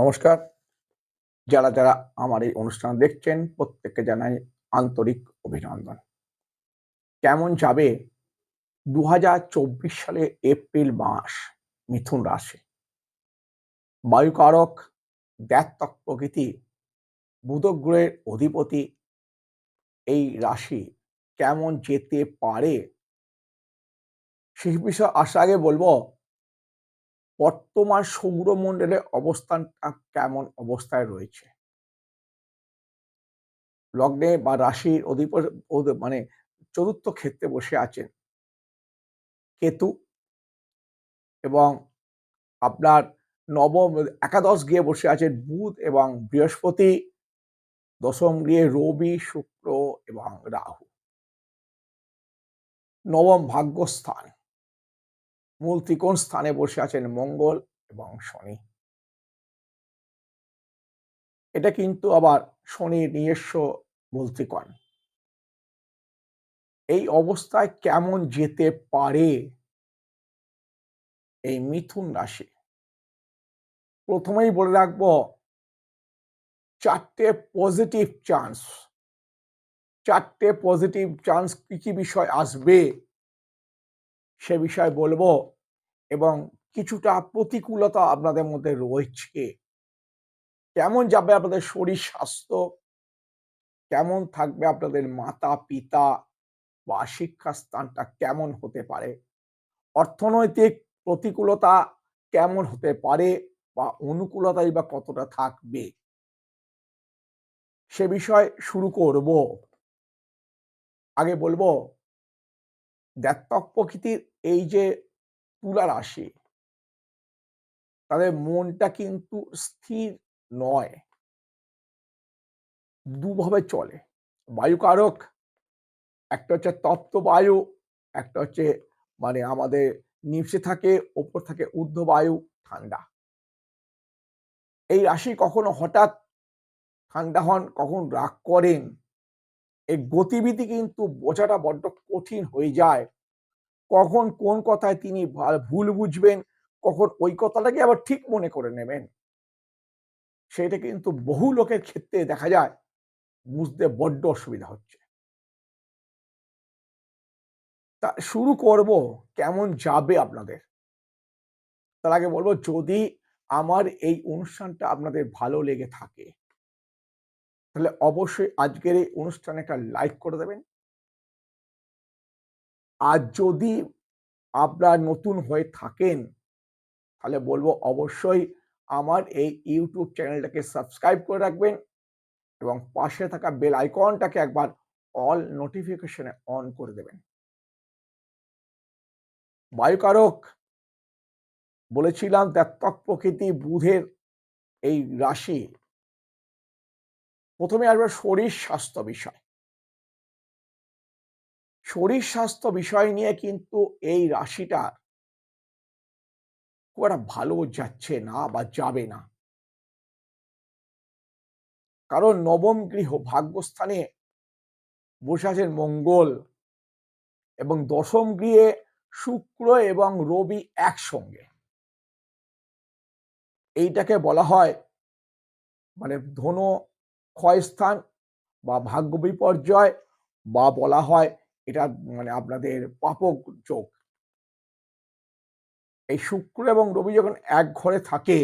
নমস্কার। যারা যারা আমার এই অনুষ্ঠান দেখছেন, প্রত্যেককে জানাই আন্তরিক অভিনন্দন। কেমন যাবে দু হাজার চব্বিশ সালে এপ্রিল মাস, মিথুন রাশি? বায়ুকারক দ্যাত্তক প্রকৃতি, বুধগ্রহের অধিপতি এই রাশি কেমন যেতে পারে? সেই বিষয়ে আসার আগে বলব বর্তমান সৌরমণ্ডলের অবস্থানটা কেমন অবস্থায় রয়েছে? লগ্নে বা রাশির অধিপ মানে চতুর্থ ক্ষেত্রে বসে আছেন কেতু এবং আপনার নবম, একাদশ গৃহে বসে আছেন বুধ এবং বৃহস্পতি, দশম গৃহে রবি, শুক্র এবং রাহু। নবম ভাগ্যস্থান। মূল ত্রিকোণ স্থানে বসে আছেন মঙ্গল এবং শনি। এটা কিন্তু আবার শনির নিজস্ব মূল ত্রিকোণ এই অবস্থায় কেমন যেতে পারে? এই মিথুন রাশি। প্রথমেই বলে রাখব, চারটে পজিটিভ চান্স চারটে পজিটিভ চান্স কি কি বিষয় আসবে? সে বিষয়ে বলব এবং কিছুটা প্রতিকূলতা আপনাদের মধ্যে রয়েছে। কেমন যাবে আপনাদের শরীর স্বাস্থ্য? কেমন থাকবে আপনাদের মাতা, পিতা? বা শিক্ষাস্থানটা কেমন হতে পারে? অর্থনৈতিক প্রতিকূলতা কেমন হতে পারে? বা অনুকূলতাই বা কতটা থাকবে? সে বিষয় শুরু করব। আগে বলব দ্যাত্তক প্রকৃতির এই যে তুলা রাশি তাদের মনটা কিন্তু স্থির নয়। দুভাবে চলে। বায়ুকারক, একটা হচ্ছে তপ্ত বায়ু, একটা হচ্ছে মানে আমাদের নিচে থাকে, ওপর থাকে ঊর্ধ্ব বায়ু, ঠান্ডা। এই রাশি কখনো হঠাৎ ঠান্ডা হন, কখন রাগ করেন এই গতিবিধি কিন্তু বোঝাটা বড্ড কঠিন হয়ে যায়। কখন কোন কথায় তিনি ভুল বুঝবেন, কখন ওই কথাটাকে আবার ঠিক মনে করে নেবেন। সেটা কিন্তু বহু লোকের ক্ষেত্রে দেখা যায়, বুঝতে বড্ড অসুবিধা হচ্ছে। তা শুরু করব কেমন যাবে আপনাদের? তার আগে বলব, যদি আমার এই অনুষ্ঠানটা আপনাদের ভালো লেগে থাকে, তাহলে অবশ্যই আজকের এই অনুষ্ঠানে একটা লাইক করে দেবেন। আর যদি আপনারা নতুন হয়ে থাকেন, তাহলে বলব অবশ্যই আমার এই ইউটিউব চ্যানেলটাকে সাবস্ক্রাইব করে রাখবেন এবং পাশে থাকা বেল আইকনটাকে একবার অল নোটিফিকেশনে অন করে দেবেন। বায়ুকারক, বলেছিলাম ত্যাত্তক প্রকৃতি বুধের এই রাশি। প্রথমে আসবে শরীর স্বাস্থ্য বিষয়। শরীর স্বাস্থ্য বিষয় নিয়ে কিন্তু এই রাশিটা খুব একটা ভালো যাচ্ছে না বা যাবে না। কারণ নবম গৃহ ভাগ্যস্থানে বসে আছেন মঙ্গল এবং দশম গৃহে শুক্র এবং রবি একসঙ্গে। এইটাকে বলা হয় মানে ধনু ক্ষয়স্থান বা ভাগ্য বিপর্যয় বা বলা হয় এটা মানে আপনাদের পাপক যোগ। এই শুক্র এবং রবি যখন এক ঘরে থাকে,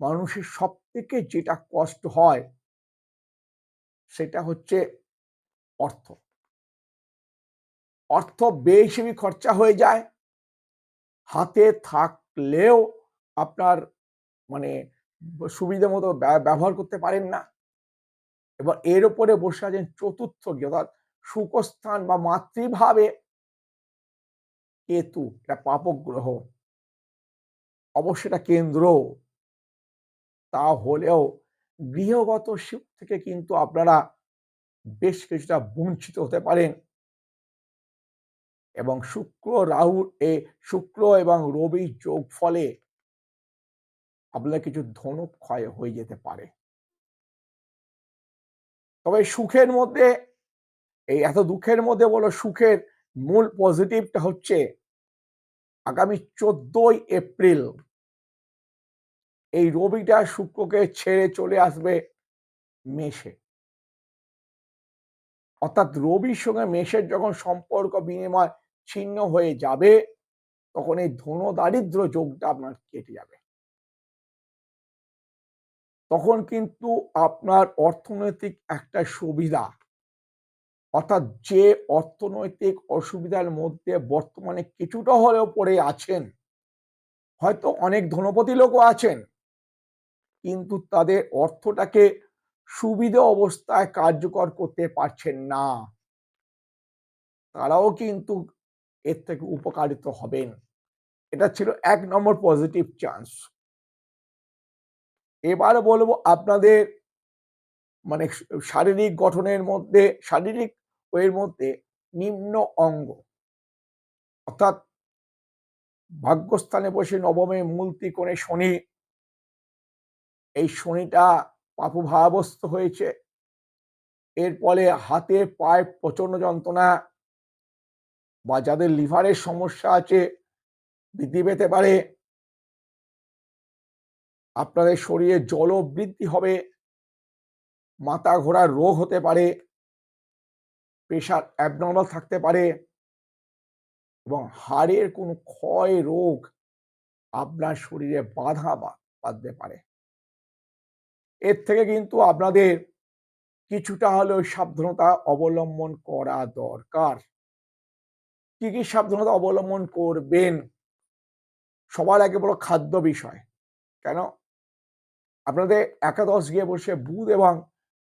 মানুষের সব থেকে যেটা কষ্ট হয়, সেটা হচ্ছে অর্থ। অর্থ বেশি খরচা হয়ে যায়, হাতে থাকলেও আপনার মানে সুবিধা মতো ব্যবহার করতে পারেন না। এবার এর উপরে বসে আছেন চতুর্থ অর্থাৎ সুখস্থান বা মাতৃভাবে কেতু, এটা পাপক গ্রহ অবশ্য এটা কেন্দ্র। তা হলেও গৃহগত সুখ থেকে কিন্তু আপনারা বেশ কিছুটা বঞ্চিত হতে পারেন। এবং শুক্র, রাহু, এ শুক্র এবং রবি যোগ ফলে আপনার কিছু ধনুক ক্ষয় হয়ে যেতে পারে। তবে সুখের মধ্যে এই এত দুঃখের মধ্যে বলো সুখের মূল পজিটিভটা হচ্ছে আগামী চোদ্দই এপ্রিল। এই রবিটা শুক্রকে ছেড়ে চলে আসবে মেষে। অর্থাৎ রবির সঙ্গে মেষের যখন সম্পর্ক বিনিময় ছিন্ন হয়ে যাবে, তখন এই ধন দারিদ্র যোগটা আপনার কেটে যাবে। তখন কিন্তু আপনার অর্থনৈতিক একটা সুবিধা অর্থাৎ যে অর্থনৈতিক অসুবিধার মধ্যে বর্তমানে কিছুটা হলেও পড়ে আছেন, হয়তো অনেক ধনপতি লোকও আছেন, কিন্তু তাদের অর্থটাকে সুবিধা অবস্থায় কার্যকর করতে পারছেন না। তারাও কিন্তু এর থেকে উপকারিত হবেন। এটা ছিল এক নম্বর পজিটিভ চান্স এবার বলব আপনাদের মানে শারীরিক গঠনের মধ্যে, শারীরিক ওয়ের মধ্যে নিম্ন অঙ্গ। অর্থাৎ ভাগ্যস্থানে বসে নবমে মূল ত্রিকোণে শনি। এই শনিটা পাপুভাবস্থ হয়েছে। এর ফলে হাতে পায়ে প্রচণ্ড যন্ত্রণা বা যাদের লিভারের সমস্যা আছে, বৃদ্ধি পেতে পারে। আপনাদের শরীরে জল বৃদ্ধি হবে। মাথা ঘোরার রোগ হতে পারে। প্রেশার অ্যাবনর্মাল থাকতে পারে এবং হাড়ের কোনো ক্ষয় রোগ আপনার শরীরে বাধা বাঁধতে পারে। এর থেকে কিন্তু আপনাদের কিছুটা হলেও সাবধানতা অবলম্বন করা দরকার। কি কি সাবধানতা অবলম্বন করবেন? সবার আগে বড় খাদ্য বিষয়। কেন? আপনাদের একাদশ গিয়ে বসে বুধ এবং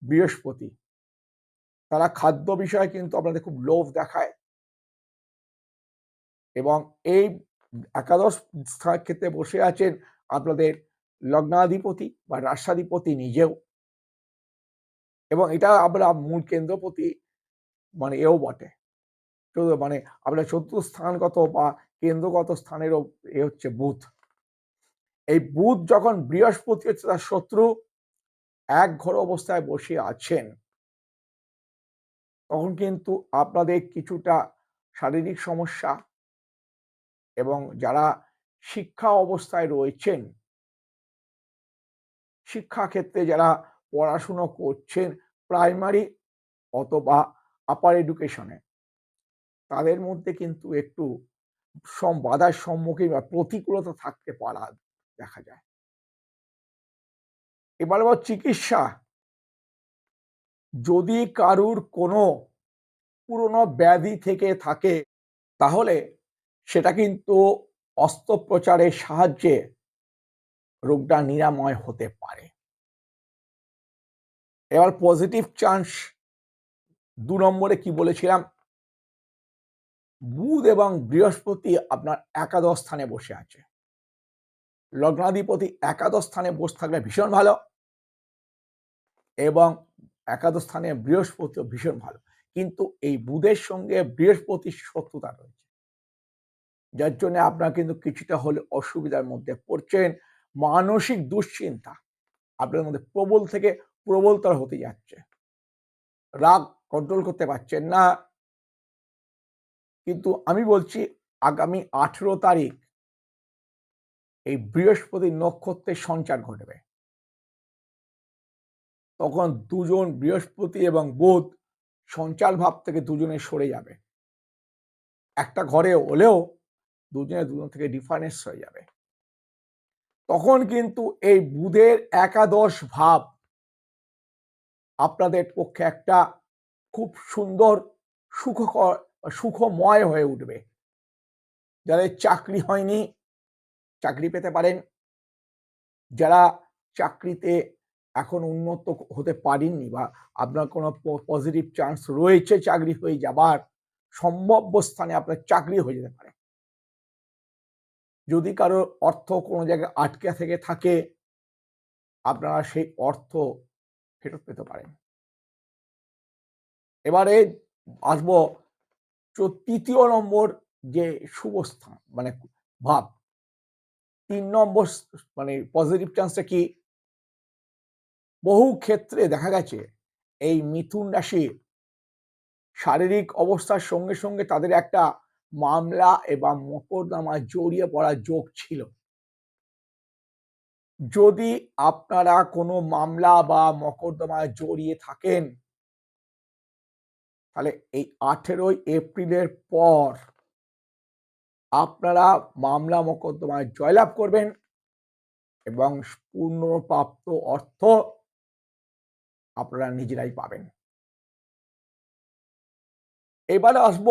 বৃহস্পতি। তারা খাদ্য বিষয়ে কিন্তু আপনাদের খুব লোভ দেখায়। এবং এই একাদশ ক্ষেত্রে বসে আছেন আপনাদের লগ্নাধিপতি বা রাষ্ট্রাধিপতি নিজেও। এবং এটা আমরা মূল কেন্দ্রপতি মানে এও বটে। মানে আপনার চতুর্থ স্থানগত বা কেন্দ্রগত স্থানেরও এ হচ্ছে বুধ। এই বুধ যখন বৃহস্পতি হচ্ছে তার শত্রু, এক ঘর অবস্থায় বসে আছেন। তখন কিন্তু আপনাদের কিছুটা শারীরিক সমস্যা এবং যারা শিক্ষা অবস্থায় রয়েছেন শিক্ষাক্ষেত্রে যারা পড়াশুনো করছেন প্রাইমারি অথবা আপার এডুকেশনে তাদের মধ্যে কিন্তু একটু বাধার সম্মুখীন বা প্রতিকূলতা থাকতে পারা দেখা যায়। এবার আবার চিকিৎসা যদি কারুর কোনো পুরনো ব্যাধি থেকে থাকে, তাহলে সেটা কিন্তু অস্ত্রোপচারের সাহায্যে রোগটা নিরাময় হতে পারে। এবার পজিটিভ চান্স দু নম্বরে কি বলেছিলাম? বুধ এবং বৃহস্পতি আপনার একাদশ স্থানে বসে আছে। লগ্নাধিপতি একাদশ স্থানে বসে থাকলে ভীষণ ভালো এবং একাদশ স্থানে বৃহস্পতিও ভীষণ ভালো। কিন্তু এই বুধের সঙ্গে বৃহস্পতির শত্রুতা রয়েছে। যার জন্য আপনার কিন্তু কিছুটা হলে অসুবিধার মধ্যে পড়ছেন। মানসিক দুশ্চিন্তা আপনার মধ্যে প্রবল থেকে প্রবলতর হতে যাচ্ছে। রাগ কন্ট্রোল করতে পারছেন না। কিন্তু আমি বলছি, আগামী আঠেরো তারিখ এই বৃহস্পতি নক্ষত্রের সঞ্চার ঘটবে। তখন দুজন বৃহস্পতি এবং বোধ সঞ্চার ভাব থেকে দুজনে সরে যাবে। একটা ঘরে হলেও দুজনে দুজন থেকে ডিফারেন্স হয়ে যাবে। তখন কিন্তু এই বুধের একাদশ ভাব আপনাদের পক্ষে একটা খুব সুন্দর সুখকর, সুখময় হয়ে উঠবে। যাদের চাকরি হয়নি, চাকরি পেতে পারেন। যারা চাকরিতে এখন উন্নত হতে পারেননি বা আপনার কোনো পজিটিভ চান্স রয়েছে চাকরি হয়ে যাবার সম্ভাব্য স্থানে আপনার চাকরি হয়ে যেতে পারে। যদি কারও অর্থ কোনো জায়গায় আটকে থেকে থাকে, আপনারা সেই অর্থ ফেরত পেতে পারেন। এবারে আসব তৃতীয় নম্বর যে শুভ স্থান মানে ভাব। তিন নম্বর মানে পজিটিভ চান্সটা কি? বহু ক্ষেত্রে দেখা গেছে, এই মিথুন রাশি শারীরিক অবস্থার সঙ্গে সঙ্গে তাদের একটা মামলা এবং মকদ্দমা জড়িয়ে পড়ার যোগ ছিল। যদি আপনারা কোনো মামলা বা মকদ্দমায় জড়িয়ে থাকেন, তাহলে এই আঠেরোই এপ্রিলের পর আপনারা মামলা মকদ্দমায় জয়লাভ করবেন এবং পূর্ণপ্রাপ্ত অর্থ আপনারা নিজেরাই পাবেন। এবারে আসব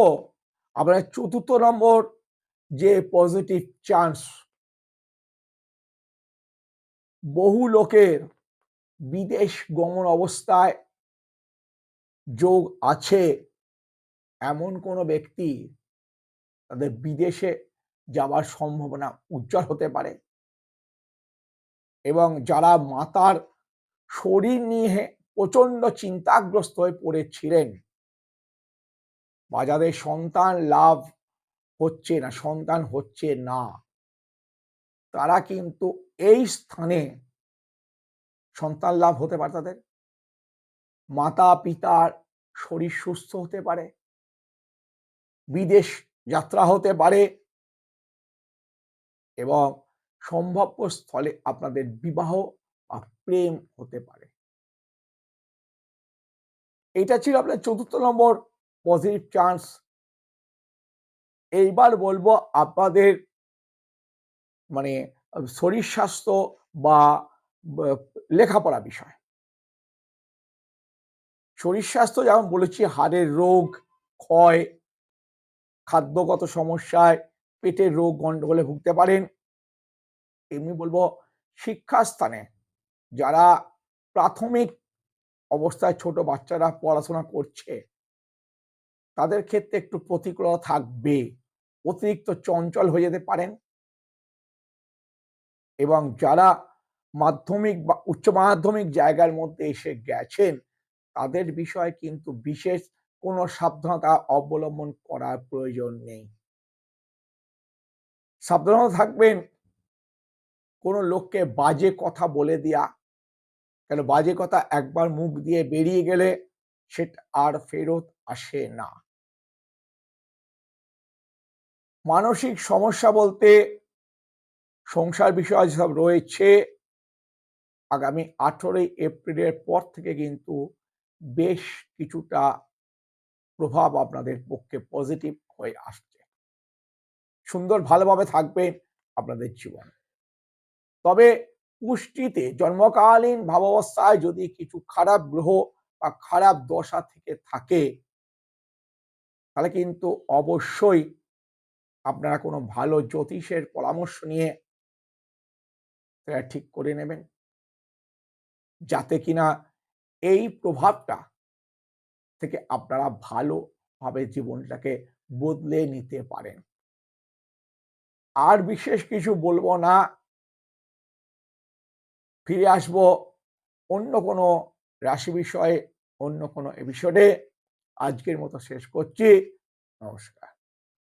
আপনার চতুর্থ নম্বর যে পজিটিভ চান্স বহু লোকের বিদেশ গমন অবস্থায় যোগ আছে এমন কোনো ব্যক্তি তাদের বিদেশে যাওয়ার সম্ভাবনা উজ্জ্বল হতে পারে। এবং যারা মাতার শরীর নিয়ে প্রচণ্ড চিন্তাগ্রস্ত হয়ে পড়েছিলেন। বা যাদের সন্তান লাভ হচ্ছে না, সন্তান হচ্ছে না। তারা কিন্তু এই স্থানে সন্তান লাভ হতে পারে তাদের। মাতা পিতার শরীর সুস্থ হতে পারে। বিদেশ যাত্রা হতে পারে। এবং সম্ভাব্য স্থলে আপনাদের বিবাহ বা প্রেম হতে পারে। এটা ছিল আপনার চতুর্থ নম্বর পজিটিভ চান্স এইবার বলব আপনাদের মানে শরীর স্বাস্থ্য বা, লেখাপড়া বিষয়। শরীর স্বাস্থ্য যেমন বলেছি, হাড়ের রোগ, ক্ষয়, খাদ্যগত সমস্যায় পেটের রোগ, গন্ডগোলে ভুগতে পারেন। এমনি বলব শিক্ষাস্থানে যারা প্রাথমিক অবস্থায় ছোট বাচ্চারা পড়াশোনা করছে। তাদের ক্ষেত্রে একটু প্রতিকূলতা থাকবে। অতিরিক্ত চঞ্চল হয়ে যেতে পারেন। এবং যারা মাধ্যমিক বা উচ্চ মাধ্যমিক জায়গার মধ্যে এসে গেছেন, তাদের বিষয়ে কিন্তু বিশেষ কোনো সাবধানতা অবলম্বন করার প্রয়োজন নেই। সাবধানতা থাকবেন। কোনো লোককে বাজে কথা বলে দেয়া কেন বাজে কথা একবার মুখ দিয়ে বেরিয়ে গেলে সেটা আর ফেরত আসে না। মানসিক সমস্যা বলতে সংসার বিষয় যেসব রয়েছে। আগামী আঠেরোই এপ্রিলের পর থেকে কিন্তু বেশ কিছুটা প্রভাব আপনাদের পক্ষে পজিটিভ হয়ে আসছে। সুন্দর ভালোভাবে থাকবেন আপনাদের জীবন। তবে পুষ্টিতে জন্মকালীন ভাবাবস্থায় যদি কিছু খারাপ গ্রহ বা খারাপ দশা থেকে থাকে, তাহলে কিন্তু অবশ্যই আপনারা কোনো ভালো জ্যোতিষের পরামর্শ নিয়ে সেটা ঠিক করে নেবেন। যাতে কিনা এই প্রভাবটা থেকে আপনারা ভালোভাবে জীবনটাকে বদলে নিতে পারেন। আর বিশেষ কিছু বলব না। ফিরে আসব অন্য কোনো রাশি বিষয়ে অন্য কোনো এপিসোডে আজকের মতো শেষ করছি। নমস্কার।